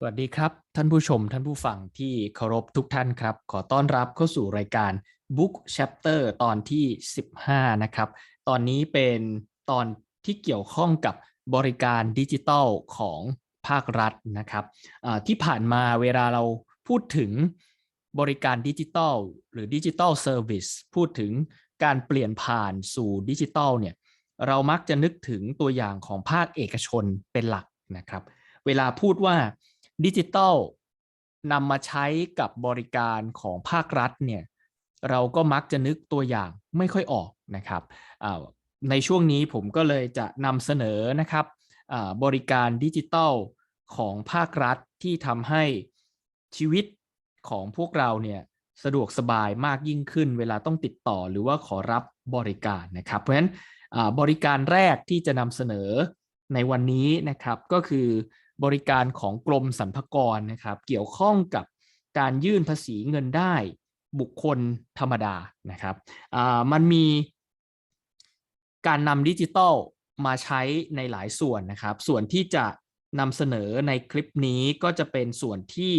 สวัสดีครับ ท่านผู้ชมท่านผู้ฟังที่เคารพทุกท่านครับ ขอต้อนรับเข้าสู่รายการ Book Chapter ตอนที่ 15 นะครับ ตอนนี้เป็นตอนที่เกี่ยวข้องกับบริการดิจิทัลของภาครัฐนะครับที่ผ่านมาเวลาเราพูดถึงบริการดิจิทัลหรือดิจิทัลเซอร์วิสพูดถึงการเปลี่ยนผ่านสู่ดิจิทัลเนี่ยเรามักจะนึกถึงตัวอย่างของภาคเอกชนเป็นหลักนะครับ เวลาพูดว่า ดิจิทัลนำมาใช้กับบริการของภาครัฐเนี่ยเราก็มักจะนึกตัวอย่างไม่ค่อยออกนะครับในช่วงนี้ผมก็เลยจะนำเสนอนะครับบริการดิจิทัลของภาครัฐที่ทำให้ชีวิตของพวกเราเนี่ยสะดวกสบายมากยิ่งขึ้น เวลาต้องติดต่อหรือว่าขอรับบริการนะครับ เพราะฉะนั้นบริการแรกที่จะนำเสนอในวันนี้นะครับก็คือ บริการของกรมสรรพากรนะครับเกี่ยวข้องกับการยื่นภาษีเงินได้บุคคลธรรมดานะครับมันมีการนำดิจิทัลมาใช้ในหลายส่วนนะครับ ส่วนที่จะนำเสนอในคลิปนี้ก็จะเป็นส่วนที่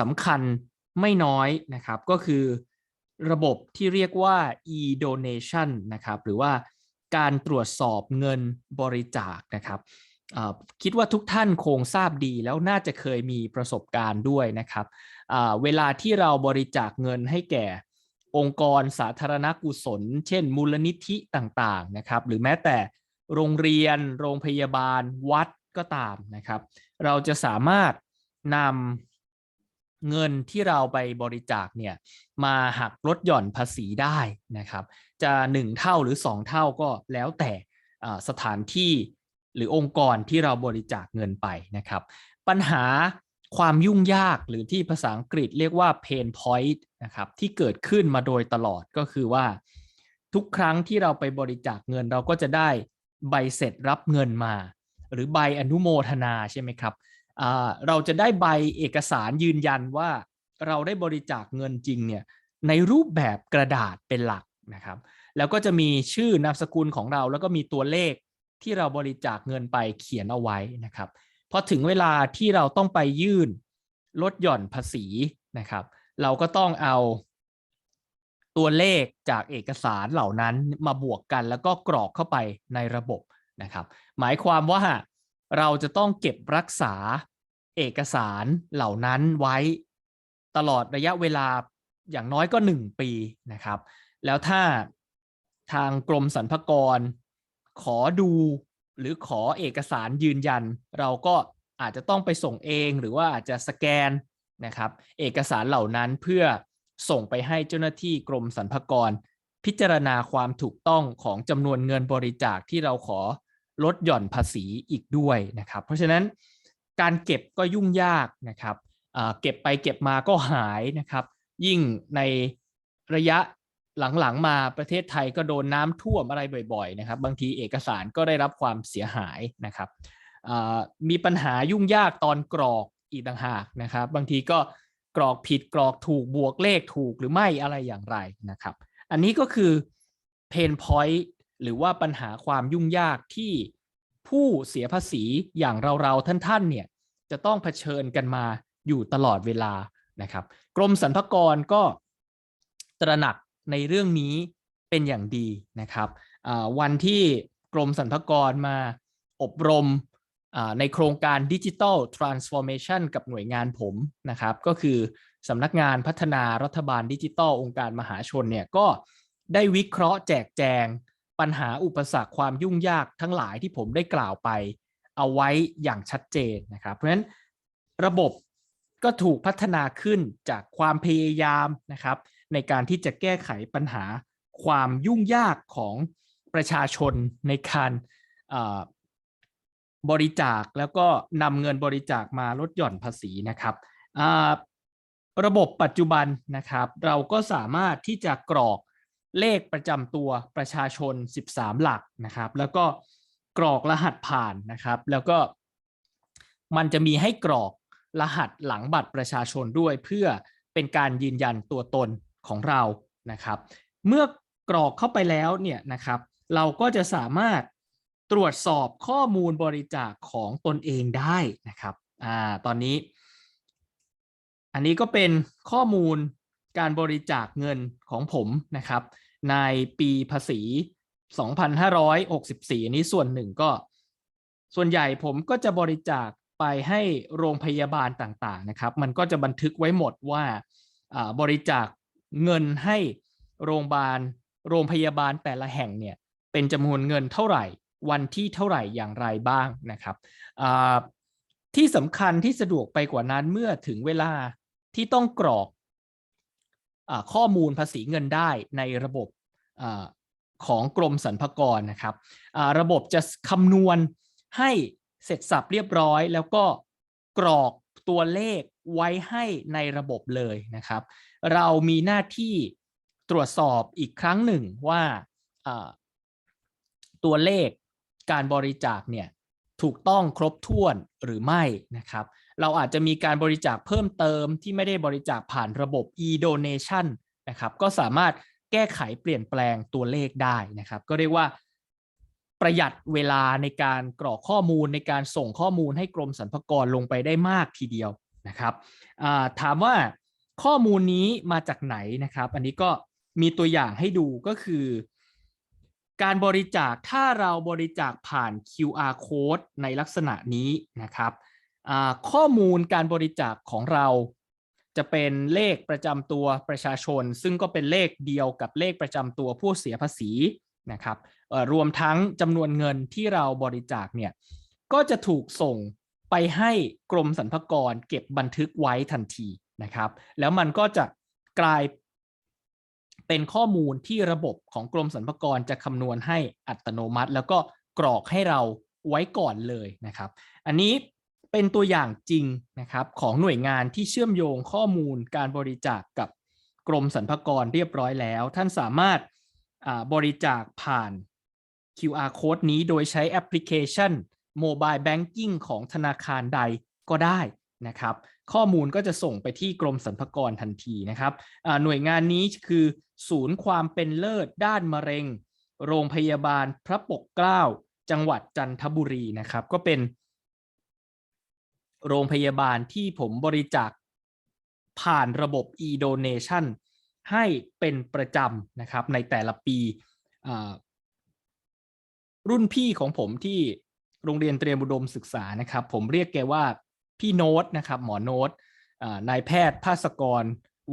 สำคัญไม่น้อยนะครับ ก็คือระบบที่เรียกว่า e-donation นะครับ หรือว่าการตรวจสอบเงินบริจาคนะครับ คิดว่าทุกท่านคงทราบดีแล้วน่าจะเคยมีประสบการณ์ด้วยนะครับ เวลาที่เราบริจาคเงินให้แก่องค์กรสาธารณกุศล เช่น มูลนิธิต่างๆนะครับหรือแม้แต่โรงเรียน โรงพยาบาลวัดก็ตามนะครับ เราจะสามารถนำเงินที่เราไปบริจาคเนี่ยมาหักลดหย่อนภาษีได้นะครับ จะ 1 เท่าหรือ 2 เท่าก็แล้วแต่สถานที่ หรือองค์กรที่เราบริจาคเงินไปนะครับ ปัญหาความยุ่งยากหรือที่ภาษาอังกฤษเรียกว่า pain point นะครับที่เกิดขึ้นมาโดยตลอดก็คือว่า ทุกครั้งที่เราไปบริจาคเงินเราก็จะได้ใบเสร็จรับเงินมา หรือใบอนุโมทนาใช่ไหมครับเราจะได้ใบเอกสารยืนยันว่าเราได้บริจาคเงินจริงเนี่ยในรูปแบบกระดาษเป็นหลักนะครับ แล้วก็จะมีชื่อนามสกุลของเราแล้วก็มีตัวเลข ที่เราบริจาคเงินไปเขียนเอาไว้นะครับพอถึงเวลาที่เราต้องไปยื่นลดหย่อนภาษีนะครับ เราก็ต้องเอาตัวเลขจากเอกสารเหล่านั้นมาบวกกันแล้วก็กรอกเข้าไปในระบบนะครับ หมายความว่าเราจะต้องเก็บรักษาเอกสารเหล่านั้นไว้ตลอดระยะเวลาอย่างน้อยก็ 1 ปีนะครับ แล้วถ้าทางกรมสรรพากร ขอดูหรือขอเอกสารยืนยัน เราก็อาจจะต้องไปส่งเองหรือว่าอาจจะสแกนนะครับเอกสารเหล่านั้นเพื่อส่งไปให้เจ้าหน้าที่กรมสรรพากร พิจารณาความถูกต้องของจำนวนเงินบริจาคที่เราขอลดหย่อนภาษีอีกด้วยนะครับ เพราะฉะนั้นการเก็บก็ยุ่งยากนะครับเก็บไปเก็บมาก็หายนะครับ ยิ่งในระยะ หลังๆมาประเทศไทยก็โดนน้ำท่วมอะไรบ่อยๆนะครับ บางทีเอกสารก็ได้รับความเสียหายนะครับมีปัญหายุ่งยากตอนกรอกอีกต่างหากนะครับ บางทีก็กรอกผิดกรอกถูกบวกเลขถูกหรือไม่อะไรอย่างไรนะครับ อันนี้ก็คือ pain point หรือว่าปัญหาความยุ่งยากที่ผู้เสียภาษีอย่างเราๆท่านๆเนี่ยจะต้องเผชิญกันมาอยู่ตลอดเวลานะครับ กรมสรรพากรก็ตระหนัก ในเรื่องนี้เป็นอย่างดีนะครับวันที่กรมสรรพากรมาอบรมในโครงการดิจิทัลทรานส์ฟอร์เมชันกับหน่วยงานผมนะครับ ก็คือสำนักงานพัฒนารัฐบาลดิจิทัลองค์การมหาชนเนี่ยก็ได้วิเคราะห์แจกแจง ปัญหาอุปสรรคความยุ่งยากทั้งหลายที่ผมได้กล่าวไป เอาไว้อย่างชัดเจนนะครับ เพราะฉะนั้นระบบก็ถูกพัฒนาขึ้นจากความพยายามนะครับ ในการที่จะแก้ไขปัญหาความยุ่งยากของประชาชนในการบริจาคแล้วก็นำเงินบริจาคมาลดหย่อนภาษีนะครับระบบปัจจุบันนะครับ เราก็สามารถที่จะกรอกเลขประจำตัวประชาชน 13 หลักนะครับ แล้วก็กรอกรหัสผ่านนะครับ แล้วก็มันจะมีให้กรอกรหัสหลังบัตรประชาชนด้วยเพื่อเป็นการยืนยันตัวตน ของเรานะครับ เมื่อกรอกเข้าไปแล้วเนี่ยนะครับ เราก็จะสามารถตรวจสอบข้อมูลบริจาคของตนเองได้นะครับอ่าตอนนี้ อันนี้ก็เป็นข้อมูลการบริจาคเงินของผมนะครับ ในปีภาษี 2564 อันนี้ส่วนหนึ่งก็ ส่วนใหญ่ผมก็จะบริจาคไปให้โรงพยาบาลต่างๆนะครับ มันก็จะบันทึกไว้หมดว่าอ่าบริจาค เงินให้โรงพยาบาล โรงพยาบาลแต่ละแห่งเนี่ยเป็นจำนวนเงินเท่าไหร่ วันที่เท่าไหร่อย่างไรบ้างนะครับที่สำคัญที่สะดวกไปกว่านั้นเมื่อถึงเวลาที่ต้องกรอกอข้อมูลภาษีเงินได้ในระบบอของกรมสรรพากรนะครับระบบจะคำนวณให้เสร็จสับเรียบร้อย แล้วก็กรอกตัวเลขไว้ให้ในระบบเลยนะครับ เรามีหน้าที่ตรวจสอบอีกครั้งหนึ่งว่าตัวเลขการบริจาคเนี่ยถูกต้องครบถ้วนหรือไม่นะครับ เราอาจจะมีการบริจาคเพิ่มเติมที่ไม่ได้บริจาคผ่านระบบ e-donation นะครับ ก็สามารถแก้ไขเปลี่ยนแปลงตัวเลขได้นะครับ ก็เรียกว่าประหยัดเวลาในการกรอกข้อมูลในการส่งข้อมูลให้กรมสรรพากรลงไปได้มากทีเดียว นะครับถามว่าข้อมูลนี้มาจากไหนนะครับ อันนี้ก็มีตัวอย่างให้ดูก็คือ การบริจาคถ้าเราบริจาคผ่าน QR code ในลักษณะนี้นะครับข้อมูลการบริจาคของเราจะเป็นเลขประจำตัวประชาชน ซึ่งก็เป็นเลขเดียวกับเลขประจำตัวผู้เสียภาษีนะครับรวมทั้งจำนวนเงินที่เราบริจาคเนี่ยก็จะถูกส่ง ไปให้กรมสรรพากรเก็บบันทึกไว้ทันทีนะครับ แล้วมันก็จะกลายเป็นข้อมูลที่ระบบของกรมสรรพากรจะคำนวณให้อัตโนมัติ แล้วก็กรอกให้เราไว้ก่อนเลยนะครับ อันนี้เป็นตัวอย่างจริงนะครับของหน่วยงานที่เชื่อมโยงข้อมูลการบริจาคกับกรมสรรพากรเรียบร้อยแล้ว ท่านสามารถบริจาคผ่าน QR code นี้โดยใช้แอปพลิเคชัน Mobile Banking ของธนาคารใดก็ได้นะครับ ข้อมูลก็จะส่งไปที่กรมสรรพากรทันทีนะครับหน่วยงานนี้คือ ศูนย์ความเป็นเลิศด้านมะเร็ง โรงพยาบาลพระปกเกล้า จังหวัดจันทบุรีนะครับ ก็เป็น โรงพยาบาลที่ผมบริจาคผ่านระบบ e-donation ให้เป็นประจำนะครับในแต่ละปีรุ่นพี่ของผมที่ โรงเรียนเตรียมอุดมศึกษานะครับ ผมเรียกแกว่าพี่โน้ตนะครับ หมอโน้ตนายแพทย์ภาสกร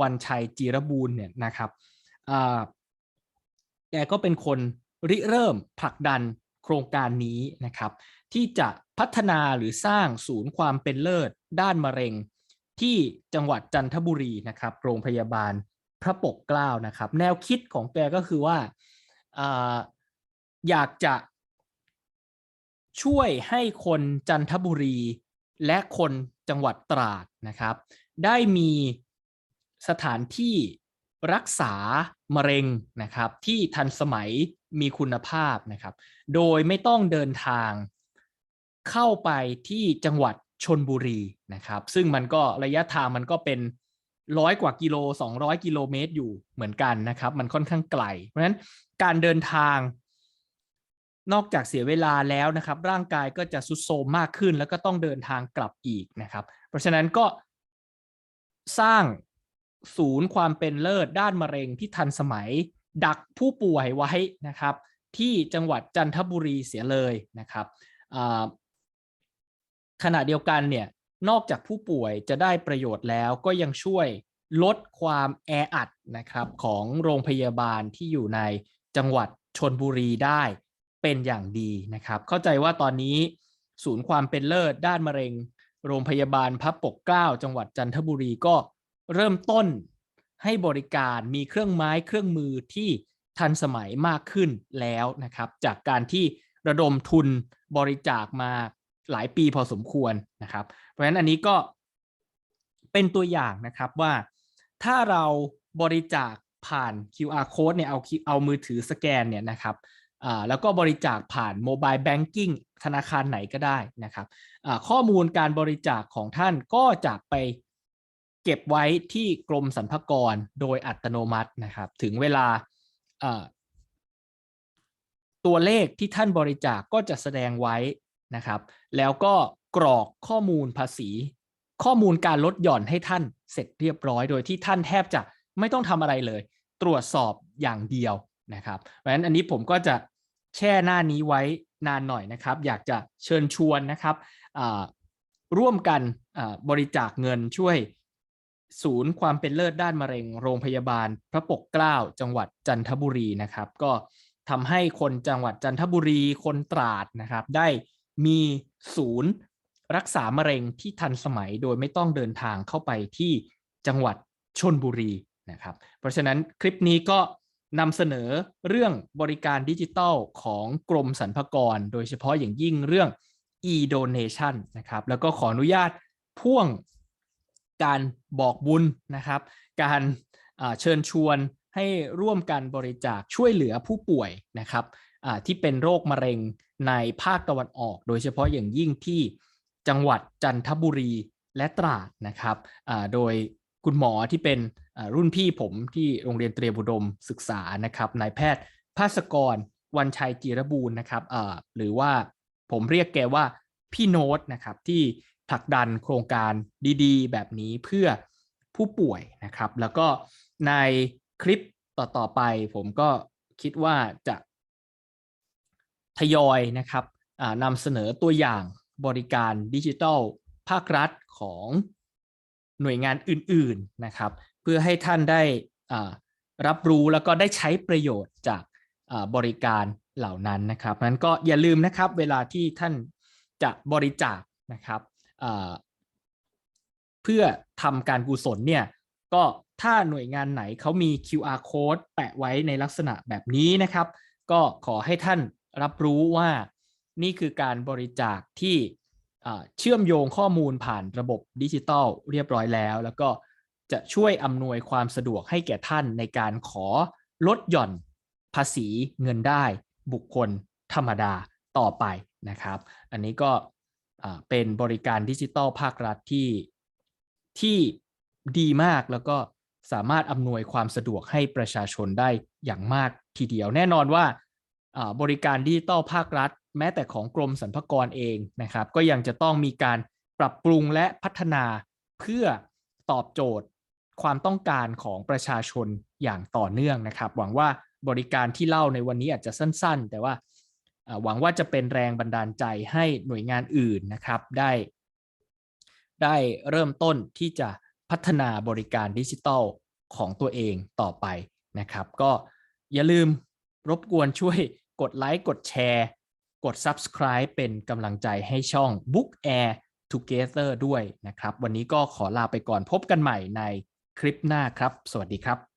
วันชัยจีรบูรณ์เนี่ยนะครับแกก็เป็นคนริเริ่มผลักดันโครงการนี้นะครับ ที่จะพัฒนาหรือสร้างศูนย์ความเป็นเลิศ ด้านมะเร็ง ที่จังหวัดจันทบุรีนะครับ โรงพยาบาลพระปกเกล้านะครับ แนวคิดของแกก็คือว่าอาอยากจะ ช่วยให้คนจันทบุรีและคนจังหวัดตราดนะครับ ได้มีสถานที่รักษามะเร็งนะครับ ที่ทันสมัยมีคุณภาพนะครับ โดยไม่ต้องเดินทางเข้าไปที่จังหวัดชนบุรีนะครับ ซึ่งมันก็ระยะทางมันก็เป็นร้อยกว่ากิโล 200 กิโลเมตรอยู่เหมือนกันนะครับ มันค่อนข้างไกล เพราะฉะนั้นการเดินทาง นอกจากเสียเวลาแล้วนะครับ ร่างกายก็จะสุดโทมมากขึ้น แล้วก็ต้องเดินทางกลับอีกนะครับ เพราะฉะนั้นก็สร้างศูนย์ความเป็นเลิศด้านมะเร็งที่ทันสมัย ดักผู้ป่วยไว้นะครับ ที่จังหวัดจันทบุรีเสียเลยนะครับขณะเดียวกันเนี่ยนอกจากผู้ป่วยจะได้ประโยชน์แล้วก็ยังช่วยลดความแออัดนะครับของโรงพยาบาลที่อยู่ในจังหวัดชนบุรีได้ เป็นอย่างดีนะครับ เข้าใจว่าตอนนี้ศูนย์ความเป็นเลิศด้านมะเร็ง โรงพยาบาลพระปกเกล้าจังหวัดจันทบุรีก็เริ่มต้นให้บริการมีเครื่องไม้เครื่องมือที่ทันสมัยมากขึ้นแล้วนะครับ จากการที่ระดมทุนบริจาคมาหลายปีพอสมควรนะครับ เพราะฉะนั้นอันนี้ก็เป็นตัวอย่างนะครับว่าถ้าเราบริจาคผ่าน QR code เนี่ยเอาเอามือถือสแกนเนี่ยนะครับ แล้วก็บริจาคผ่านโมบายแบงกิ้งธนาคารไหนก็ได้นะครับข้อมูลการบริจาคของท่านก็จะไปเก็บไว้ที่กรมสรรพากรโดยอัตโนมัตินะครับ ถึงเวลาอ่าตัวเลขที่ท่านบริจาคก็จะแสดงไว้นะครับ แล้วก็กรอกข้อมูลภาษี ข้อมูลการลดหย่อนให้ท่านเสร็จเรียบร้อย โดยที่ท่านแทบจะไม่ต้องทำอะไรเลย ตรวจสอบอย่างเดียว นะครับเพราะฉะนั้นอันนี้ผมก็จะแช่หน้านี้ไว้นานหน่อยนะครับ อยากจะเชิญชวนนะครับร่วมกันบริจาคเงินช่วยศูนย์ความเป็นเลิศด้านมะเร็งโรงพยาบาล พระปกเกล้าจังหวัดจันทบุรีนะครับ ก็ทำให้คนจังหวัดจันทบุรีคนตราดนะครับ ได้มีศูนย์รักษามะเร็งที่ทันสมัยโดยไม่ต้องเดินทางเข้าไปที่จังหวัดชนบุรีนะครับ เพราะฉะนั้นคลิปนี้ก็ นำเสนอเรื่องบริการดิจิทัลของกรมสรรพากร โดยเฉพาะอย่างยิ่งเรื่อง e-donation นะครับ แล้วก็ขออนุญาตพ่วงการบอกบุญนะครับ การเชิญชวนให้ร่วมกันบริจาคช่วยเหลือผู้ป่วยนะครับที่เป็นโรคมะเร็งในภาคตะวันออก โดยเฉพาะอย่างยิ่งที่จังหวัดจันทบุรีและตราดนะครับโดย คุณหมอที่เป็นรุ่นพี่ผมที่โรงเรียนเตรียมอุดมศึกษานะครับนายแพทย์ภาสกรวันชัยจีรบูรณ์นะครับหรือว่าผมเรียกแกว่าพี่โน้ตนะครับที่ผลักดันโครงการดีๆ แบบนี้เพื่อผู้ป่วยนะครับ แล้วก็ในคลิปต่อๆไป ผมก็คิดว่าจะทยอยนะครับนำเสนอตัวอย่างบริการดิจิทัลภาครัฐของ หน่วยงานอื่นๆนะครับ เพื่อให้ท่านได้รับรู้แล้วก็ได้ใช้ประโยชน์จากบริการเหล่านั้นนะครับนั้นก็อย่าลืมนะครับเวลาที่ท่านจะบริจาคนะครับเพื่อทำการกุศลเนี่ยก็ถ้าหน่วยงานไหนเขามี QR code แปะไว้ในลักษณะแบบนี้นะครับ ก็ขอให้ท่านรับรู้ว่านี่คือการบริจาคที่ เชื่อมโยงข้อมูลผ่านระบบดิจิทัลเรียบร้อยแล้ว แล้วก็จะช่วยอำนวยความสะดวกให้แก่ท่านในการขอลดหย่อนภาษีเงินได้บุคคลธรรมดาต่อไปนะครับ อันนี้ก็เป็นบริการดิจิทัลภาครัฐที่ที่ดีมากแล้วก็สามารถอำนวยความสะดวกให้ประชาชนได้อย่างมากทีเดียว แน่นอนว่าอ่าบริการดิจิทัลภาครัฐ แม้แต่ของกรมสรรพากรเองนะครับ ก็ยังจะต้องมีการปรับปรุงและพัฒนาเพื่อตอบโจทย์ความต้องการของประชาชนอย่างต่อเนื่องนะครับ หวังว่าบริการที่เล่าในวันนี้อาจจะสั้น ๆ แต่ว่าหวังว่าจะเป็นแรงบันดาลใจให้หน่วยงานอื่นนะครับ ได้ ได้เริ่มต้นที่จะพัฒนาบริการดิจิทัลของตัวเองต่อไปนะครับ ก็อย่าลืมรบกวนช่วยกดไลค์กดแชร์ กด Subscribe เป็นกำลังใจให้ช่อง Book Air Together ด้วยนะครับ วันนี้ก็ขอลาไปก่อนพบกันใหม่ในคลิปหน้าครับ สวัสดีครับ